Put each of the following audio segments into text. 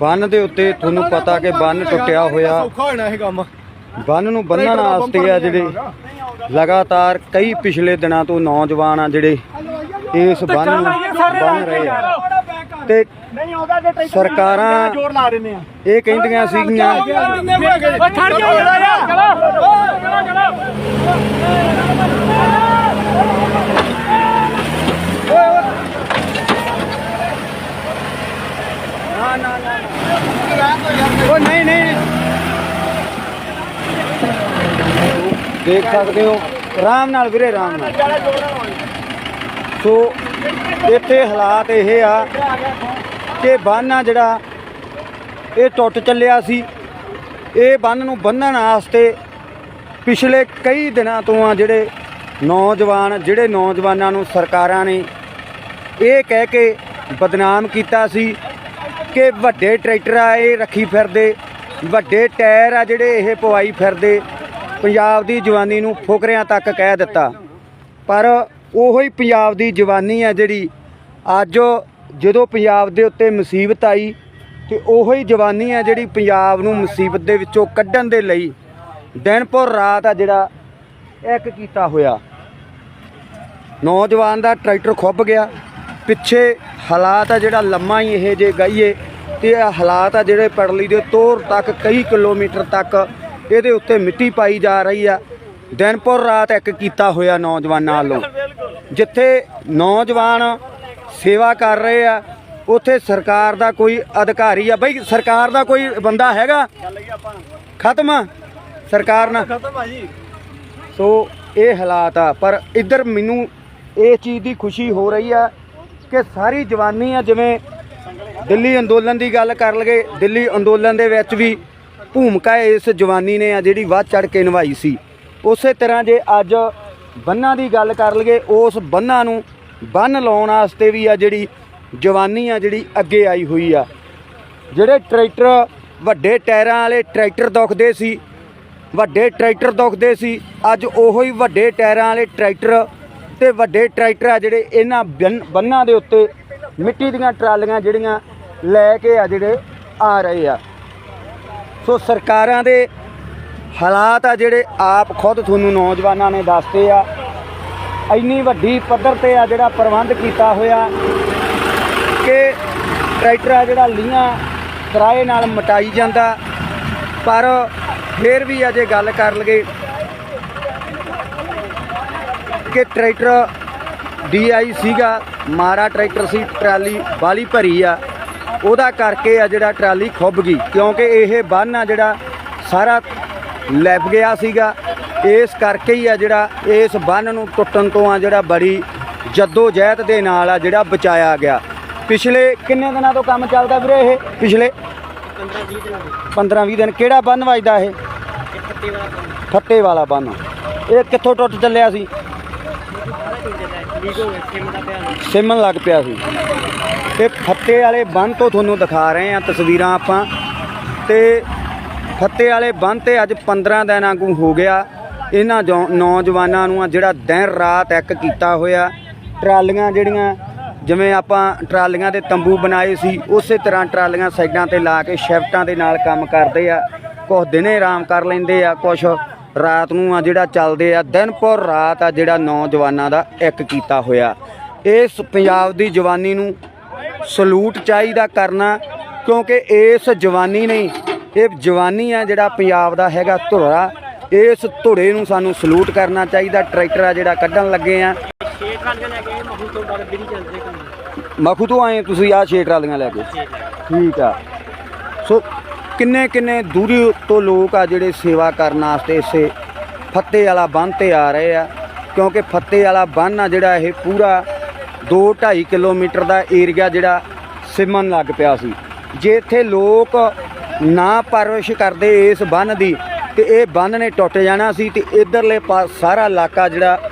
ਬੰਨ ਦੇ ਉੱਤੇ ਤੁਹਾਨੂੰ ਪਤਾ ਕਿ ਬੰਨ ਟੁੱਟਿਆ ਹੋਇਆ ਔਖਾ ਹੋਣਾ ਇਹ ਕੰਮ ਬੰਨ ਨੂੰ ਬੰਨਣ ਵਾਸਤੇ ਆ ਜਿਹੜੇ ਲਗਾਤਾਰ ਕਈ ਪਿਛਲੇ ਦਿਨਾਂ ਤੋਂ ਨੌਜਵਾਨ ਆ ਜਿਹੜੇ ਇਸ ਬੰਨ ਨੂੰ ਬੰਨ ਰਹੇ ਆ ਤੇ ਸਰਕਾਰਾਂ ਇਹ ਕਹਿੰਦੀਆਂ ਸੀਗੀਆਂ ਓ ਛੱਡ ਜਾ ਉਹ ਨਹੀਂ ਨਹੀਂ ਦੇਖ ਸਕਦੇ ਹੋ। ਆਰਾਮ ਨਾਲ ਵੀਰੇ, ਆਰਾਮ ਨਾਲ। ਸੋ, ਇੱਥੇ ਹਾਲਾਤ ਇਹ ਆ ਕਿ ਬੰਨ ਆ ਜਿਹੜਾ, ਇਹ ਟੁੱਟ ਚੱਲਿਆ ਸੀ। ਇਹ ਬੰਨ ਨੂੰ ਬੰਨਣ ਵਾਸਤੇ ਪਿਛਲੇ ਕਈ ਦਿਨਾਂ ਤੋਂ ਆ ਜਿਹੜੇ ਨੌਜਵਾਨ, ਜਿਹੜੇ ਨੌਜਵਾਨਾਂ ਨੂੰ ਸਰਕਾਰਾਂ ਨੇ ਇਹ ਕਹਿ ਕੇ ਬਦਨਾਮ ਕੀਤਾ ਸੀ ਕਿ ਵੱਡੇ ਟਰੈਕਟਰ ਆ ਇਹ ਰੱਖੀ ਫਿਰਦੇ, ਵੱਡੇ ਟਾਇਰ ਆ ਜਿਹੜੇ ਇਹ ਪਵਾਈ ਫਿਰਦੇ। ਪੰਜਾਬ ਦੀ ਜਵਾਨੀ ਨੂੰ ਫੁਕਰਿਆਂ ਤੱਕ ਕਹਿ ਦਿੱਤਾ। ਪਰ ਉਹੋ ਹੀ ਪੰਜਾਬ ਦੀ ਜਵਾਨੀ ਹੈ ਜਿਹੜੀ ਅੱਜ ਜਦੋਂ ਪੰਜਾਬ ਦੇ ਉੱਤੇ ਮੁਸੀਬਤ ਆਈ, ਤੇ ਉਹੋ ਹੀ ਜਵਾਨੀ ਹੈ ਜਿਹੜੀ ਪੰਜਾਬ ਨੂੰ ਮੁਸੀਬਤ ਦੇ ਵਿੱਚੋਂ ਕੱਢਣ ਦੇ ਲਈ ਦਿਨ ਪਰ ਰਾਤ ਆ ਜਿਹੜਾ ਇੱਕ ਕੀਤਾ ਹੋਇਆ। ਨੌਜਵਾਨ ਦਾ ਟਰੈਕਟਰ ਖੁੱਭ ਗਿਆ। ਪਿੱਛੇ ਹਾਲਾਤ ਆ ਜਿਹੜਾ ਲੰਮਾ ਹੀ ਇਹ ਜੇ ਗਈਏ, ਤੇ ਹਾਲਾਤ ਆ ਜਿਹੜੇ ਪੜਲੀ ਦੇ ਤੋਰ ਤੱਕ ਕਈ ਕਿਲੋਮੀਟਰ ਤੱਕ ਇਹਦੇ ਉੱਤੇ ਮਿੱਟੀ ਪਾਈ ਜਾ ਰਹੀ ਆ। ਦਿਨ ਪਰ ਰਾਤ ਇੱਕ ਕੀਤਾ ਹੋਇਆ ਨੌਜਵਾਨਾਂ ਵੱਲੋਂ। ਜਿੱਥੇ ਨੌਜਵਾਨ ਸੇਵਾ ਕਰ ਰਹੇ ਆ ਉੱਥੇ ਸਰਕਾਰ ਦਾ ਕੋਈ ਅਧਿਕਾਰੀ ਆ। ਬਈ ਸਰਕਾਰ ਦਾ ਕੋਈ ਬੰਦਾ ਹੈਗਾ? ਖਤਮ ਸਰਕਾਰ ਨਾਲ। ਖਤਮ ਆ ਜੀ। ਸੋ ਇਹ ਹਾਲਾਤ ਆ। ਪਰ ਇੱਧਰ ਮੈਨੂੰ ਇਹ ਚੀਜ਼ ਦੀ ਖੁਸ਼ੀ ਹੋ ਰਹੀ ਆ ਕਿ ਸਾਰੀ ਜਵਾਨੀ ਆ ਜਿਵੇਂ ਦਿੱਲੀ ਅੰਦੋਲਨ ਦੀ ਗੱਲ ਕਰ ਲਗੇ ਦਿੱਲੀ ਅੰਦੋਲਨ ਦੇ ਵਿੱਚ ਵੀ ਭੂਮਿਕਾ ਇਸ ਜਵਾਨੀ ਨੇ ਆ ਜਿਹੜੀ ਵੱਧ ਚੜ ਕੇ ਨਿਭਾਈ ਸੀ। ਉਸੇ ਤਰ੍ਹਾਂ ਜੇ ਅੱਜ ਬੰਨਾਂ ਦੀ ਗੱਲ ਕਰ ਲਈਏ, ਉਸ ਬੰਨਾਂ ਨੂੰ ਬੰਨ ਲਾਉਣ ਵਾਸਤੇ ਵੀ ਆ ਜਿਹੜੀ ਜਵਾਨੀ ਆ ਜਿਹੜੀ ਅੱਗੇ ਆਈ ਹੋਈ ਆ। ਜਿਹੜੇ ਟਰੈਕਟਰ, ਵੱਡੇ ਟਾਇਰਾਂ ਵਾਲੇ ਟਰੈਕਟਰ ਦੁਖਦੇ ਸੀ, ਵੱਡੇ ਟਰੈਕਟਰ ਦੁਖਦੇ ਸੀ, ਅੱਜ ਉਹੋ ਹੀ ਵੱਡੇ ਟਾਇਰਾਂ ਵਾਲੇ ਟਰੈਕਟਰ ਤੇ ਵੱਡੇ ਟਰੈਕਟਰ ਆ ਜਿਹੜੇ ਇਹਨਾਂ ਬੰਨ- ਬੰਨਾਂ ਦੇ ਉੱਤੇ ਮਿੱਟੀ ਦੀਆਂ ਟਰਾਲੀਆਂ ਜਿਹੜੀਆਂ ਲੈ ਕੇ ਆ ਜਿਹੜੇ ਆ ਰਹੇ ਆ। ਸੋ ਸਰਕਾਰਾਂ ਦੇ ਹਾਲਾਤ ਆ ਜਿਹੜੇ ਆਪ ਖੁਦ ਤੁਹਾਨੂੰ ਨੌਜਵਾਨਾਂ ਨੇ ਦੱਸਦੇ ਆ। ਇੰਨੀ ਵੱਡੀ ਪੱਧਰ ਤੇ ਆ ਜਿਹੜਾ ਪ੍ਰਬੰਧ ਕੀਤਾ ਹੋਇਆ ਕਿ ਟਰੈਕਟਰ ਆ ਜਿਹੜਾ ਲੀਆਂ ਕਿਰਾਏ ਨਾਲ ਮਟਾਈ ਜਾਂਦਾ, ਪਰ ਫਿਰ ਵੀ ਅਜੇ ਗੱਲ ਕਰ ਲਗੇ ਕਿ ਟਰੈਕਟਰ ਡੀਆਈ ਸੀਗਾ ਮਾਰਾ ਟਰੈਕਟਰ ਸੀ, ਟਰਾਲੀ ਬਾਲੀ ਭਰੀ ਆ। ਉਹਦਾ ਕਰਕੇ ਆ ਜਿਹੜਾ ਟਰਾਲੀ ਖੁੱਭ ਗਈ, ਕਿਉਂਕਿ ਇਹ ਬੰਨ ਆ ਜਿਹੜਾ ਸਾਰਾ ਲੈਪ ਗਿਆ ਸੀਗਾ। ਇਸ ਕਰਕੇ ਹੀ ਆ ਜਿਹੜਾ ਇਸ ਬੰਨ ਨੂੰ ਟੁੱਟਣ ਤੋਂ ਆ ਜਿਹੜਾ ਬੜੀ ਜੱਦੋ ਜਹਿਦ ਦੇ ਨਾਲ ਆ ਜਿਹੜਾ ਬਚਾਇਆ ਗਿਆ। ਪਿਛਲੇ ਕਿੰਨੇ ਦਿਨਾਂ ਤੋਂ ਕੰਮ ਚੱਲਦਾ ਵੀਰੇ ਇਹ? ਪਿਛਲੇ 15 20 ਦਿਨ। ਕਿਹੜਾ ਬੰਨ ਵੱਜਦਾ ਇਹ? ਫੱਟੇ ਵਾਲਾ ਬੰਨ। ਇਹ ਕਿੱਥੋਂ ਟੁੱਟ ਚੱਲਿਆ ਸੀ? ਸਿਮਨ ਲੱਗ ਪਿਆ ਸੀ। ਤੇ ਫੱਤੇ ਵਾਲੇ ਬੰਨ ਤੋਂ ਤੁਹਾਨੂੰ ਦਿਖਾ ਰਹੇ ਆ ਤਸਵੀਰਾਂ ਆਪਾਂ। ਤੇ ਫੱਤੇ ਵਾਲੇ ਬੰਨ ਤੇ ਅੱਜ 15 ਦਿਨ ਆਗੂ ਹੋ ਗਿਆ। ਇਹਨਾਂ ਜੌ- ਨੌਜਵਾਨਾਂ ਨੂੰ ਆ ਜਿਹੜਾ ਦਿਨ ਰਾਤ ਇੱਕ ਕੀਤਾ ਹੋਇਆ। ਟਰਾਲੀਆਂ ਜਿਹੜੀਆਂ, ਜਿਵੇਂ ਆਪਾਂ ਟਰਾਲੀਆਂ ਦੇ ਤੰਬੂ ਬਣਾਏ ਸੀ, ਉਸੇ ਤਰ੍ਹਾਂ ਟਰਾਲੀਆਂ ਸਾਈਡਾਂ ਤੇ ਲਾ ਕੇ ਸ਼ਿਫਟਾਂ ਦੇ ਨਾਲ ਕੰਮ ਕਰਦੇ ਆ। ਕੁਝ ਦਿਨੇ ਆਰਾਮ ਕਰ ਲੈਂਦੇ ਆ ਕੁਝ ਰਾਤ ਨੂੰ ਆ ਜਿਹੜਾ ਚੱਲਦੇ ਆ ਦਿਨ ਪਰ ਰਾਤ ਆ ਜਿਹੜਾ ਨੌਜਵਾਨਾਂ ਦਾ ਇੱਕ ਕੀਤਾ ਹੋਇਆ। ਇਸ ਪੰਜਾਬ ਦੀ ਜਵਾਨੀ ਨੂੰ ਸਲੂਟ ਚਾਹੀਦਾ ਕਰਨਾ, ਕਿਉਂਕਿ ਇਸ ਜਵਾਨੀ ਨੇ ਇਹ ਜਵਾਨੀ ਆ ਜਿਹੜਾ ਪੰਜਾਬ ਦਾ ਹੈਗਾ ਧੁਰਾ। ਇਸ ਧੁਰੇ ਨੂੰ ਸਾਨੂੰ ਸਲੂਟ ਕਰਨਾ ਚਾਹੀਦਾ, ਟਰੈਕਟਰ ਆ ਜਿਹੜਾ ਕੱਢਣ ਲੱਗੇ ਆ। ਮਖੂ, ਤੋਂ ਆਏ, ਤੁਸੀਂ ਆ ਛੇ ਟਰਾਲੀਆਂ ਲੈ ਕੇ। ਠੀਕ ਆ। ਸੋ, ਕਿੰਨੇ ਕਿੰਨੇ ਦੂਰੀ ਤੋਂ ਲੋਕ ਆ ਜਿਹੜੇ ਸੇਵਾ ਕਰਨ ਵਾਸਤੇ ਇਸੇ ਫੱਤੇ ਵਾਲਾ ਬੰਨ ਤੇ ਆ ਰਹੇ ਆ, ਕਿਉਂਕਿ ਫੱਤੇ ਵਾਲਾ ਬੰਨ ਆ ਜਿਹੜਾ ਇਹ ਪੂਰਾ 2.5 ਕਿਲੋਮੀਟਰ ਦਾ ਏਰੀਆ ਜਿਹੜਾ ਸਿਮਨ ਲੱਗ ਪਿਆ ਸੀ। ਜੇ ਇੱਥੇ ਲੋਕ ਨਾ ਪਰਵਰਿਸ਼ ਕਰਦੇ ਇਸ ਬੰਨ ਦੀ, ਤੇ ਇਹ ਬੰਨ ਨੇ ਟੁੱਟ ਜਾਣਾ ਸੀ ਤੇ ਇਧਰਲੇ ਪਾਸ ਸਾਰਾ ਇਲਾਕਾ ਜਿਹੜਾ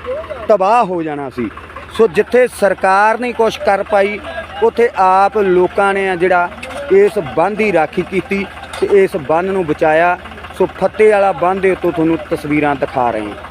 ਤਬਾਹ ਹੋ ਜਾਣਾ ਸੀ। ਸੋ ਜਿੱਥੇ ਸਰਕਾਰ ਨਹੀਂ ਕੁਛ ਕਰ ਪਾਈ, ਉੱਥੇ ਆਪ ਲੋਕਾਂ ਨੇ ਆ ਜਿਹੜਾ ਇਸ ਬੰਨ ਦੀ ਰਾਖੀ ਕੀਤੀ ਤੇ ਇਸ ਬੰਨ ਨੂੰ ਬਚਾਇਆ। ਸੋ ਫੱਤੇ ਵਾਲਾ ਬੰਨ ਦੇ ਉੱਤੋਂ ਤੁਹਾਨੂੰ ਤਸਵੀਰਾਂ ਦਿਖਾ ਰਹੇ ਹਾਂ।